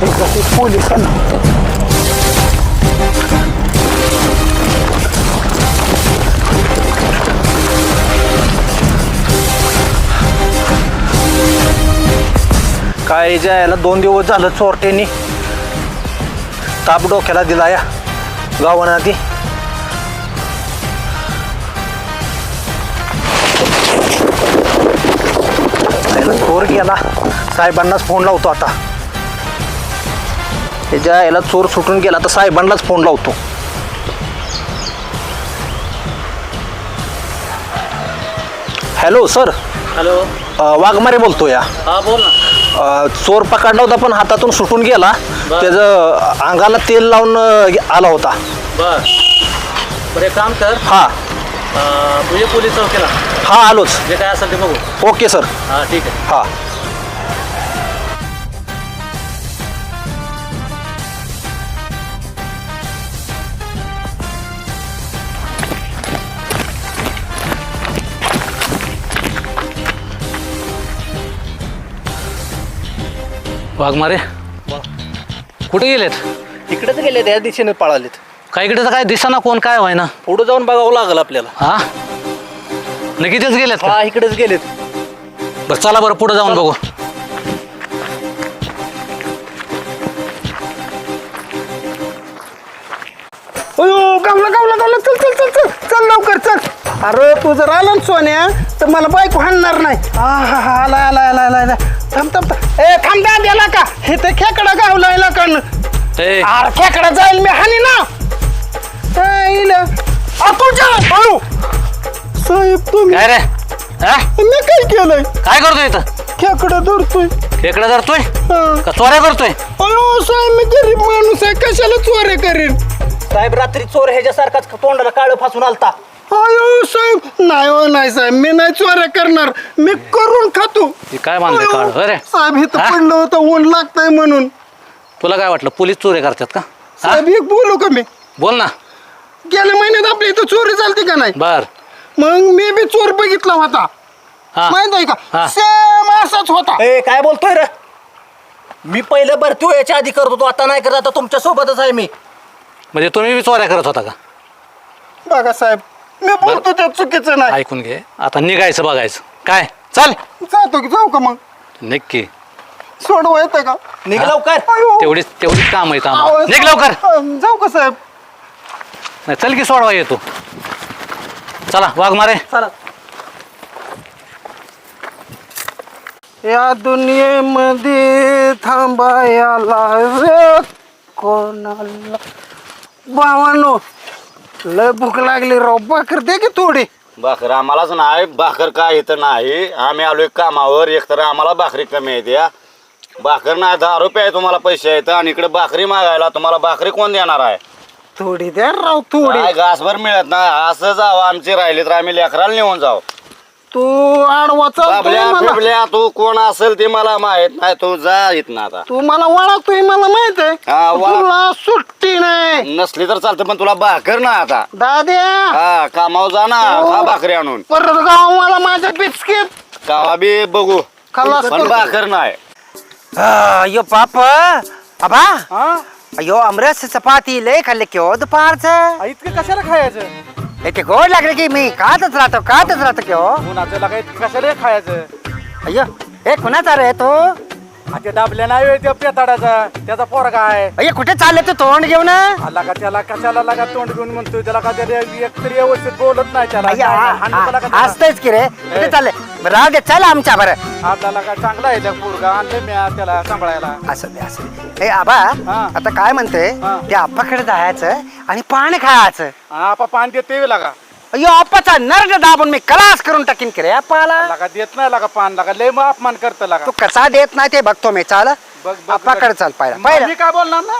काय जायला दोन दिवस झालं चोरट्यांनी ताप डोक्याला दिला या गावाना ती चोर गेला. साहेबांनाच फोन लावतो आता. त्याच्या याला चोर सुटून गेला तर साहेबांनाच फोन लावतो. हॅलो सर हॅलो वाघमारे बोलतो या. हा बोल ना. अ, चोर पकडला होता पण हातातून सुटून गेला. बर. त्याचं अंगाला तेल लावून अ, आला होता. बर. बरं एक काम कर. हा. तुझे पोलीस चौकीला. हा आलोच. जे काय असेल ते बघू. ओके सर हा ठीक आहे. हा. वाघमारे कुठे गेलेत? इकडेच गेले त्या दिशेने पळालेत. काय इकडे तर काय दिसाना कोण? काय व्हाय ना पुढे जाऊन बघावं लागल आपल्याला. हा? नक्की तेच गेलेत का? हा इकडेच गेलेत. बरं चला बरं पुढे जाऊन बघू. अयो गावला गावला गावला चल चल चल चल चल लवकर चल. अरे तू जर आला ना सोन्या तर मला बायको हाणणार नाही. आ हा हा आला आला आला आला आला थांब थांब थांब. ए थांब दा द्याला का? हे तर खेकडा गावला आला का न? ए. अरे खेकडा जाईल मी हानी ना. ए, इला. आ, अयो साहेब तुम्ही काय रे? हा? मी काय केलंय? काय करतोय इथं? खेकडा धरतोय. खेकडा धरतोय? हा. का चोऱ्या करतोय? अयो साहेब मी गरीब माणूस आहे. कशाला चोऱ्या करीन? साहेब रात्री चोर ह्याच्यासारखाच तोंडाला काळ फासून आलता. अयो साहेब नाही हो नाही साहेब मी नाही चोऱ्या करणार मी करून खातो. हे काय मानलंय अयो, काळ? अरे साहेब हा? पडलं होतं ऊन लागतंय म्हणून. तुला काय वाटलं पोलीस चोरी करतात का? हा? साहेब एक बोलू का मी? बोल ना. गेल्या महिन्यात आपल्या इथं चोरी झालती का नाही? बर. मग मी बी चोर बघितला होता. हा. माहीत आहे हा. का सेम असाच होता. ए काय बोलतोय रे? मी पहिले भरती याच्या आधी करत होतो आता नाही करत आता तुमच्या सोबतच आहे मी. म्हणजे तुम्ही बी चोऱ्या करत होता का? बघा साहेब मी बोलतो ते चुकीचं नाही. ऐकून घे. आता निघायचं बघायचं. काय? चल. जातो की जाऊ का मग? नक्की सोडवा येतं का? निघ लवकर. अयो. तेवढीच तेवढीच काम आहे आम्हाला. निघ लवकर. अं, जाऊ का साहेब? नाही चल की सोडवा येतो चला वाघ मारे. चला. या दुनियेमध्ये थांबायला रे कोणाला भावानो लय भूक लागली राव. भाकर दे की थोडी. भाकर आम्हालाच नाही. भाकर काय इथं नाही. आम्ही आलोय कामावर. एकतर आम्हाला भाकरी कमी येते या भाकर नाही दहा रुपये आहे तुम्हाला पैसे आहेत. आणि इकडे भाकरी मागायला तुम्हाला भाकरी कोण देणार आहे? थोडी द्या राव थोडी. काय घासभर मिळत नाही. असं जावं आमची राहिली तर आम्ही लेकराला नेऊन जाऊ तू आडवा चालतोय बाबल्या मला. बिबल्या तू कोण असेल ते मला माहीत नाही. तू जा इथनं आता. तू मला वळखतोय मला माहीत आहे. हा. तुला सुट्टी नाही. नसली तर चालतं पण तुला भाकर ना आता. दाद्या. हा कामावर जा ना. खा भाकरी आणून. परत गाव मला माझ्या बिस्किट. कावा बी बघू. खलास पण करतो. भाकर नाही. अयो पाप. अबा हा? अयो अमरस चपाती लय खाल्ले क्यो दुपारचं. इतकं कशाला खायचं? ते गोड लागले की मी खातच राहतो खातच राहतो क्यो उन्हाचं लागायचं कशाला खायचं? अयो हे कुणाचा रे तो? ते दाबले नाही होय त्या पेताडाचा. त्याचा पोरगा आहे. अय कुठे चालले तू तोंड घेऊन? आला का त्याला कशाला लागा तोंड घेऊन म्हणतोय? त्याला का त्याला एक तरी व्यवस्थित बोलत नाही त्याला. काय हाणलं त्याला का त्याला? असतंच की रे. कुठे चालले? बरं, राहू दे चल आमच्या बरं. आपल्याला काय चांगला आहे त्या पोरगा आणलं मी आज त्याला सांभाळायला. असं दे असं दे. ए आबा हा. आता काय म्हणते हा. त्या आप्पाकडे जायचं आणि पाणी खायचं. आपा पाणी देते लागा. अयो आप्पाचा नर्ग दाबून मी कलास करून टाकीन की रे आप्पाला लागा देत नाही लागा पान लागा लय मग अपमान करत लागा. तू कसा देत नाही ते बघतो मी चाल. बघ बघ आप्पाकडे चाल पाहिला पाहिलं. मी काय बोलणार ना?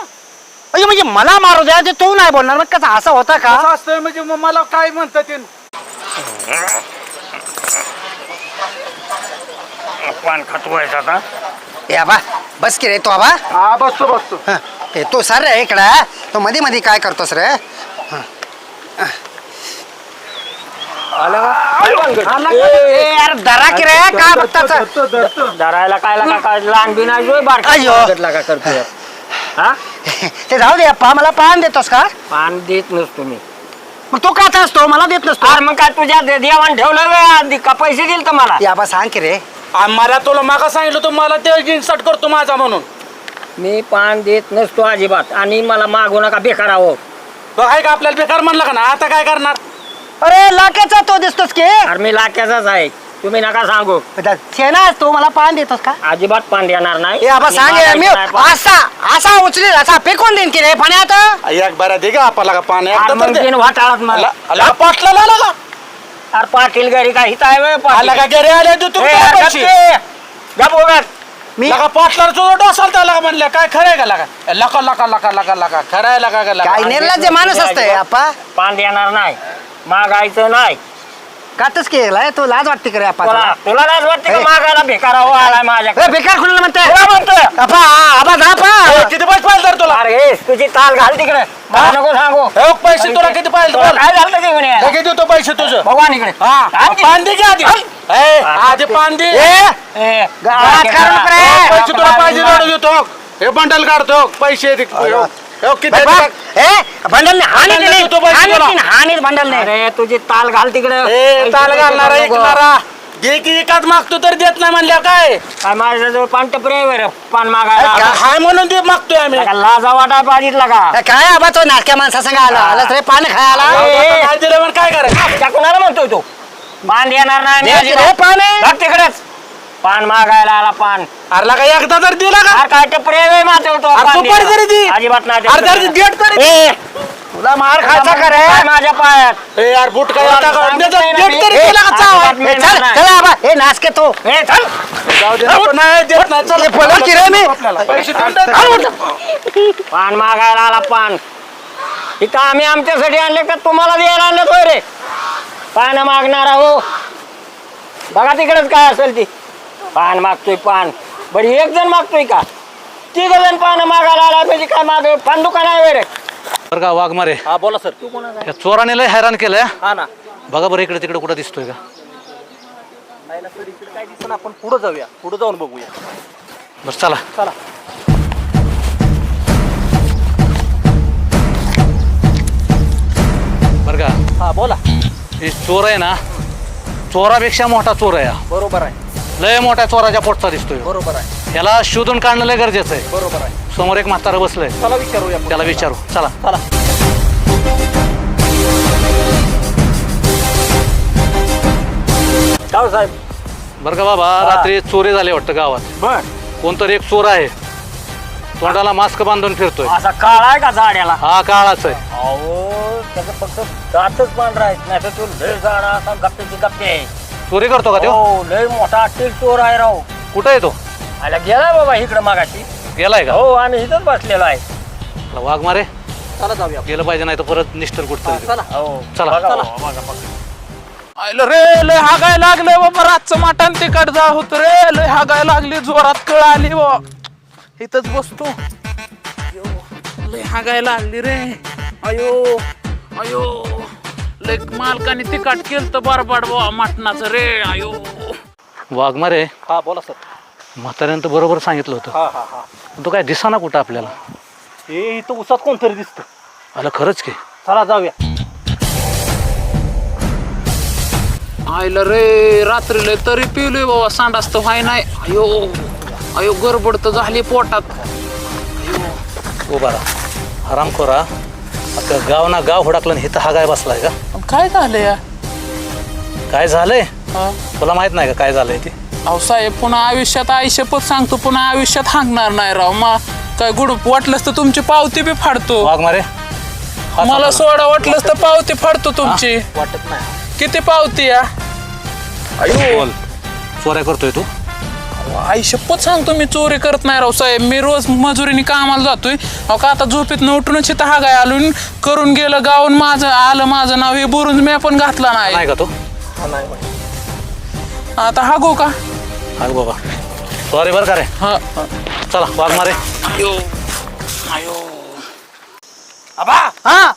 अयो म्हणजे मला मारू द्या ते तू नाही बोलणार मग कसा असा होता का? असं असतं म्हणजे मग मला काय म्हणतात ते? पान खातोय आता. ए आबा बस की रे तो आबा. हा बसतो बसतो. हं. ए तू सर रे इकडं. तो मध्ये मध्ये काय करतोस रे? ए, यार दरा की रे काय बघताच धरायला काय लागा काय लहान बी नाही जोय अय्यो. लागा हा? ते जाऊ दे अप्पा मला पान देतोस का? पान देत नसतो मी. मग तू का असतो? मला देत नसतो. अरे मग काय तुझ्या दे- देवान ठेवलं का पैसे दिल तर मला? ए आबा सांग की रे. मला तुला मागा सांगितलं तू मला ते इन्सर्ट करतो माझा म्हणून. मी पान देत नसतो अजिबात आणि मला मागू नका बेकार आहो. बघ आहे का आपल्याला बेकार म्हणला का ना? आता काय करणार? अरे लाख्याचा तो दिसतोस की? अरे मी लाख्याचाच आहे. तुम्ही नका सांगू. शेना असतो मला पान देतोस का? अजिबात पान देणार नाही. ए आबा आणि सांग मी. असा असा उचलेल असा फेकून देईन की रे पाण्यात एक बरा दे का आपल्याला का पाणी अरे एकदा तर मग दे. बिन वाटाळात मला. पाटला का अरे पाटील घरी काय हित आहे? आला का आले तू तू पैसे? मी लका पाटला तुझा डोसाल त्या लका म्हणलं काय खरंय का लका ए, लका लका लका लका लका. खरंय लका का लका काय निर्लज्ज माणूस असतंय आपा पान देणार नाही. मागायचं नाही. काटच केलाय तू लाज वाटते का रे आपा तुला तुला लाज वाटते का. मागायला? बेकार हो आलाय माझ्या बेकार खुलं म्हणते तुला म्हणतोय. आपा आबा जा ए, पा किती पैसे पाहिजे तर तुला? अरे हे, तुझी ताल घाल तिकडे. मला नको सांगू. पैसे तुला किती पाहिजे तुला बोल. काय झालं ते म्हणे? हे किती होतं पैसे तुझं. भगवान इकडे. हा. घाल की. पान दे की आधी. ए, आधी पान दे. ए ए, गावात करून करे. ए, पैसे तुला पाहिजे तेवढं देतो. हे बंडल काढतो. पैसे दे. अयो. हे, किती बघ, दे? बघ. ए बंडल हानी बंडल दिली देतो पैसे हानी तुला. दिली, हानी बंडल ने अरे तुझी ताल घाल तिकडे. ए, ताल घालणारा ऐकणारा दे की एकाच मागतो तर देत नाही म्हणल्या काय? काय माझ्याजवळ पान टपरी आहे बरं पान मागायला. हाय म्हणून ते मागतोय आम्ही. लाजा वाटाय पाहिजे का? काय आबा तो नाटक्या माणसा संग आला आलाच रे पान खायला. ए, आता काय दिलं म्हणून काय करायचं? त्या कुणाला म्हणतोय तो? पान देणार नाही मी दे की रे अजिबात. पान बघ तिकडेच. पान मागायला आला पान. अरे का एकदा तर दिला का? अरे काय टपरी आहे माझ्याजवळ तो अरे पान तू पण द्यायला. तरी दे. अजिबात नाही अरे देत. जरा देत तरी ए, तुला मार खायचा का रे माझ्या पायात ए यार बुट काय आता ना. तरी ए, दिला का चावा? अजिबात ए, चल आबा ए नाच के तो ए, चल. जाऊ दे नाही देत नाही चल की रे मी. आपल्याला. पैसे देऊन टाक. चल उठ. पान मागायला आला पान इथं आम्ही आमच्यासाठी आणले का तुम्हाला द्यायला आणले होय रे पान मागणारा हो बघा तिकडेच काय असेल ती पान मागतोय पान बरी एक जण मागतोय का तिघ जण पान मागायला आला म्हणजे काय माग पान दुकान आहे रे बरं का वाघमारे. हा बोला सर. या चोराने लय हैराण केलंय. हा ना. बघा बरं इकडे तिकडे कुठं दिसतोय का. नाही ना सर इकडे काय दिसतं आपण पुढे जाऊया. पुढे जाऊन बघूया. बरं चला. चला. बरं का. हा बोला. हे चोर आहे ना चोरापेक्षा मोठा चोर आहे हा. बरोबर आहे. लय मोठ्या चोराच्या पोटचा दिसतोय. बरोबर आहे. त्याला शोधून काढणं लय गरजेचं आहे. बरोबर आहे. समोर एक म्हातारं बसलंय. चला विचारूया. त्याला विचारू. चला. चला. साहेब. बरं का बाबा रात्री चोरी झाली वाटतं गावात. बर. कोणतरी एक चोर आहे. तोंडाला मास्क बांधून फिरतोय. असा काळ आहे का झाड्याला हा काळाच आहे. अहो त्याचं फक्त दातच पांढरा आहे नाही तर तो लय झाडा असा गप्प्याची गप्पे आहे. चोरी करतो का तो? हो लय मोठा चोर आहे राव. कुठं आहे तो? आला गेला बाबा इकडं मागाशी. गेलाय का? हो आम्ही इथंच बसलेलो आहे. चला, वाघ मारे. चला जाऊया. गेलं पाहिजे नाही तर परत निष्ठर कुठं चला. हो चला. बघा, चला. बघा, बघा, बघा. आयलं रे लय हागाय लागले बाबा रातचं माटान तिकट जा होत रे. लय हागाय लागली जोरात कळ आली बा इथंच बसतो. अयो, लय हागाय लागली रे. अयो अयो. लय मालकाने तिकट केलं तर बरबाड बा मटणाचं रे अयो वाघ मारे हा बोला सर. म्हाताऱ्यानं तर बरोबर सांगितलं होतं. हा हा हा. पण तो काय दिसाना कुठं आपल्याला? हे इथं उसात कोणतरी दिसतं. आलं खरंच की. चला जाऊया. आयलं रे रात्री लय तरी पिवलोय बाबा सांडास तर व्हाय नाही. अयो अयो गडबड तर झाली पोटात. उभा राहा. आराम करा. आता गाव ना गाव हुडकलं आणि इथं हा गाय बसलाय का? काय झालं या? काय झालंय? हा? तुला माहीत नाही का काय झालंय ते? अहो साहेब पुन्हा आयुष्यात आयुष्यपत सांगतो पुन्हा आयुष्यात हांगणार नाही राव. मा काय गुड वाटलंच तर तुमची पावती बी फाडतो. वाघ मारे. हा मला. सोडा वाटलंच तर पावती फाडतो तुमची. वाटत नाही. किती पावती या? बोल. चोऱ्या करतोय तू. आई शपथ सांगतो मी चोरी करत नाही राव साहेब. मी रोज मजुरीने कामाला जातोय. अहो का आता झोपेत उठूनच इथं हा गाय आलून करून गेलं गावून माझं आलं माझं नाव हे बोरून मी पण घातला नाही. नाही का तू? आता हा गो का? अग बाबा सॉरी बरं का रे. हा. हा. चला वाघ मारे. आबा हा?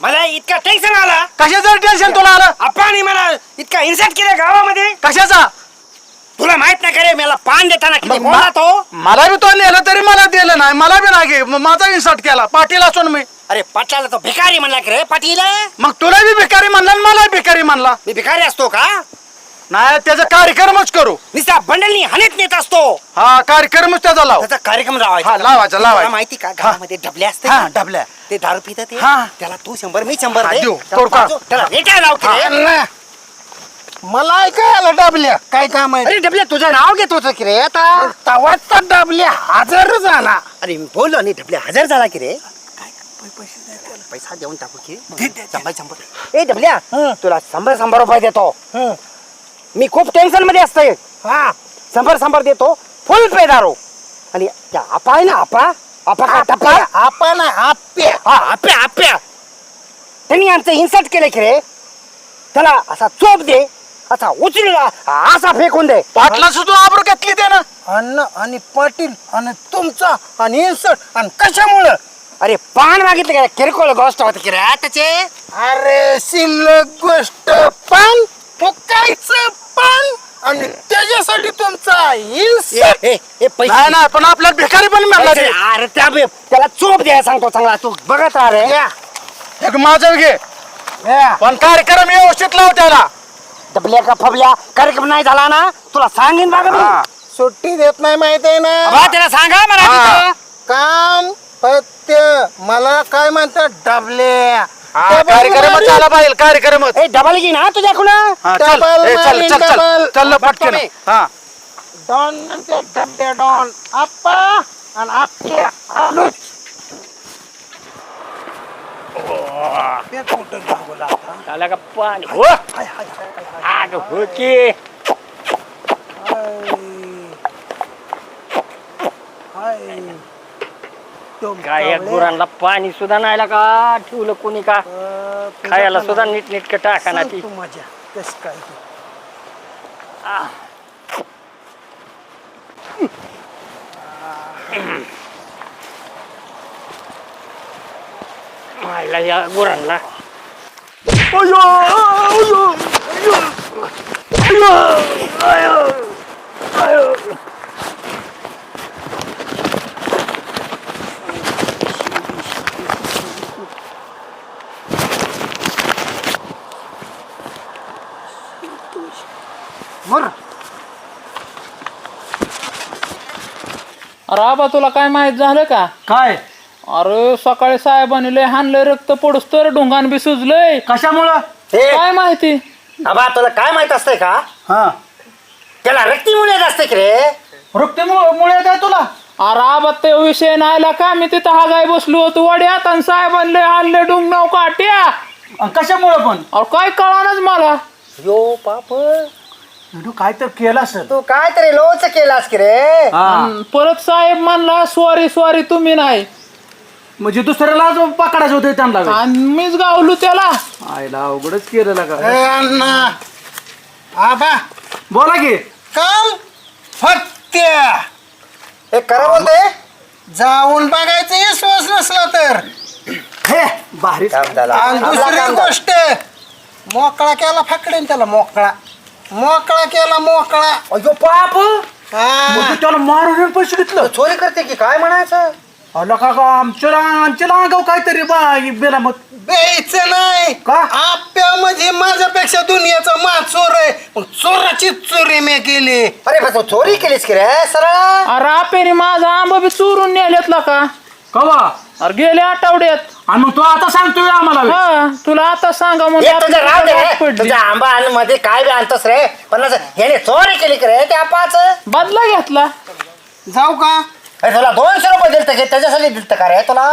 मला इतका टेन्शन आला. कशाचं टेन्शन तुला आलं? आपाने मला इतका इन्सल्ट केलं गावामध्ये. कशाचा? तुला माहीत नाही का रे मला पान देताना किती मग बोलला तो मला बी तो नेलं तरी मला दिलं नाही मला बी नाही घे. माझा इन्सर्ट केला पाटील असून मी अरे पाटलाला तो भिकारी म्हणला की रे पाटील मग तुला बी भिकारी म्हणला आणि मला भिकारी म्हणला मी भिकारी असतो का नाही त्याचा कार्यक्रमच करू नुसता बंडलनी हनेत नेत असतो हा कार्यक्रमच त्याचा लाव त्याचा कार्यक्रम हा, लावायचा लावायचा, लावायचा. माहिती का गावामध्ये डबले असते हा? डबल्या. ते दारू पितात ते हा. त्याला तू शंभर मी शंभर हा, दे. देऊ. त्याला करू का? लाव की रे. मला ऐकायला डाबल्या. काय काम आहे? अरे डबल्या तुझं नाव घेत होतं की रे आता? तवाचा डाबल्या. हजर झाला. अरे मी बोललो आणि डबल्या हजार झाला की रे? काय? पैसा देऊन टाकू की? शंभर शंभर ए डबल्या तुला शंभर शंभर रुपये देतो. मी खूप टेन्शनमध्ये असतोय हा. शंभर शंभर देतो. फुल पे दारो. आणि त्या आपा आहे ना आपा? आपा का टप्पा? आपण आप्या हा आप्या आप्या त्यांनी आमचं इन्सल्ट केलं की रे. त्याला असा चोप दे. असा उचलला असा फेकून दे. पाटला सुद्धा आबरू घेतली ते ना. अन्न आणि पाटील आणि तुमचा आणि इन्सर्ट आणि कशामुळं? अरे पान मागितलं का? किरकोळ गोष्ट होती की रे त्याचे अरे शिल्लक गोष्ट पान फुकायचं पान आणि त्याच्यासाठी तुमचा इन्सर्ट. ए, ए, पैसे. नाही ना पण आपल्याला भिकारी पण मिळाला पैसे- अरे त्या बे- त्याला चोप द्यायला सांगतो चांगला. तू बघत राहा रे. एक माझं घे. पण कार्यक्रम व्यवस्थित लाव त्याला. डबल्या का फबल्या कार्यक्रम नाही झाला ना? तुला सांगेन बघा मी. सुट्टी देत नाही माहीत आहे ना त्याला सांगा मला तिथं. काम पत्य. मला काय म्हणतात? डबले. कार्यक्रमच आला पाहिजे कार्यक्रमच. ए डबल घे ना तुझ्याकडून हा, चल. ए, चल मारीन, चल चल. डबल. चल पटकन. हा. डॉन म्हणते डबे डॉन. आप्पा. आणि आप्पे. झाला का पाणी? हो आग हो की काय या गुरांना पाणी सुद्धा नाही का? ठेवलं कोणी का? खायला सुद्धा नीट नीटक टाका ना ती. मजा कस काय ते. मायला या गुरांना अरे आबा तुला काय माहीत झालं का? काय? अरे सकाळी साहेबांनी लय हाणलंय रक्त पडूस तर ढोंगान बी सुजलंय. कशामुळं? ए, काय माहिती? बाबा तुला काय माहीत असतंय का? हा. त्याला रक्तीमुळे असते की रे? मुळे काय तुला? अरे आबा ते विषय नाही का? मी तिथं हा गाय बसलो होतो. वड्यात आणि साहेबांनी लय हाणले डुंगणाव काट्या. कशामुळं पण? अरे काय कळानच मला. यो पाप काय तर केलं असेल. तू काय तरी लोच केलास की रे? अन परत साहेब म्हणला सॉरी सॉरी तुम्ही नाही. म्हणजे दुसऱ्याला पकडायचं होतं त्यांना आणि मीच गावलो त्याला. आईला अवघडच केलेलं का आबा. बोला की. काम फत्या हे खरं बोलतोय जाऊन बघायचं विश्वास नसला तर. हे भारी. काम झालं. आणि आपला दुसरी काम झालं. गोष्ट मोकळा केला फकडेन त्याला मोकळा. मोकळा केला मोकळा. अयो पाप हा. त्याला मारून पैसे घेतलं. चोरी करते की? काय म्हणायचं? अहो का का आमच्या आमच्या गाव काहीतरी बा बेला मग. बेच नाही. का? आप्या म्हणजे माझ्यापेक्षा दुनियाचा मा चोर आहे. पण चोराची चोरी मी केली. अरे बस चोरी केलीस की रे सरळ? अरे आपेने माझा आंबा बी चोरून नेलेतला का कवा? अरे गेल्या आठवड्यात. आणि मग तो आता सांगतोय आम्हाला बे. हा तुला आता सांगा म्हणजे हे तुझं राव दे आपल्याला रे. पडली. तुझ्या आंबा आणि मध्ये काय बी आणतोस रे? पण असं याने चोरी केली की रे त्या पाच? बदला घेतला. जाऊ का? अरे तुला दोनशे रुपये दिलत की त्याच्यासाठी दिलत का रे तुला?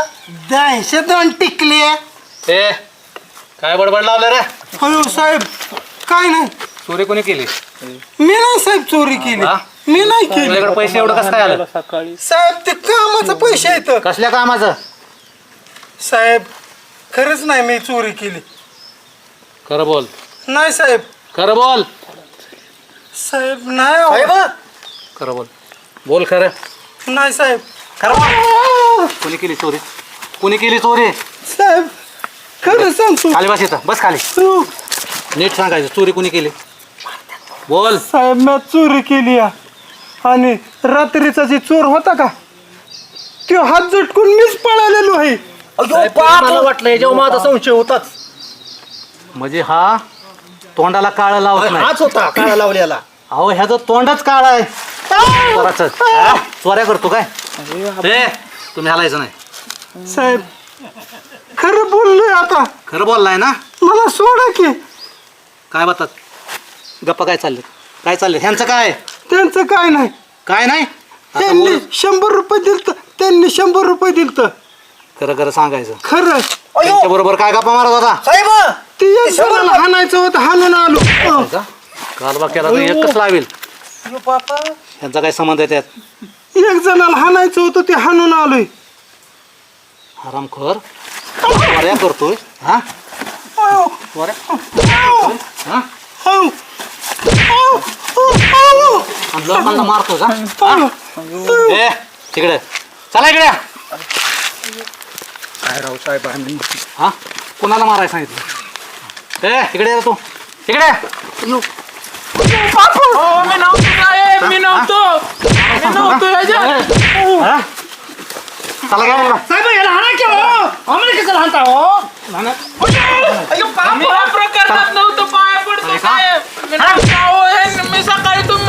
दहशे दोन टिकले. ए काय बडबड लावलं रे? अयो साहेब काय नाही. चोरी कोणी केली? मी नाही साहेब चोरी केली. हा? मी नाही केली. तुझ्याकडे पैसे एवढं कसं काय आलं? सकाळी साहेब ते कामाचं पैसे येत कसल्या कामाचं? साहेब खरंच नाही मी चोरी केली. खरं बोल. नाही साहेब. खरं बोल. साहेब नाही अहो. साहेब! खरं बोल. बोल खरं. नाही साहेब. कोणी केली चोरी? कोणी केली चोरी? साहेब खरं सांगतो. खाली बस इथं. बस खाली. हो, नीट सांगायचं चोरी कोणी केली? बोल. साहेब मी चोरी केली. आणि रात्रीचा जे चोर होता का तो हात झटकून मीच पळालेलो आहे. अयो बाप. मला वाटलं याच्यावर माझा संशय होताच. म्हणजे हा तोंडाला काळ लावत नाही. हाच होता काळा लावलेला. अहो ह्याचं तोंडच काळ आहे. चोराचं हा? चोऱ्या करतो काय? ए तुम्ही हलायचं नाही. साहेब खरं बोललोय आता. खरं बोललाय ना? मला सोडा की. काय बातात गप्पा काय चालले काय चालले ह्यांचं काय? त्यांचं काय नाही. काय नाही? आता त्यांनी बोल. शंभर रुपये दिलत. त्यांनी शंभर रुपये दिलत. खरं खरं सांगायचं. खरं. त्यांच्या बरोबर काय गप्पा मारत होता? साहेब! ते एक जणाला हाणायचं होतं हाणून आलो. अं. कालबा केला तर एकच लावेल. यांचा काय संबंध आहे त्यात? एक जणाला हाणायचं होतं ते हाणून आलोय. हरामखोर चोऱ्या करतोय. हा? चोऱ्या हा. आणि लोकांना मारतोय का? हा? ए तिकडे. चला इकडे. काय राव साहेब आम्ही हा? कुणाला मारायला सांगितलं? ए इकडे ये तू. इकडे. बापू! हो मी नव्हतो साहेब मी नव्हतो. मी नव्हतो याच्यात हा? चला घ्या मला साहेब याला हाणा की हो? आम्हाला कसं हाणता हो? हाणा. अयो, बाप, मी या प्रकारात नव्हतो पाया पडतो साहेब. मी नव्हतो, अहो, हे मी सकाळी तुम्ही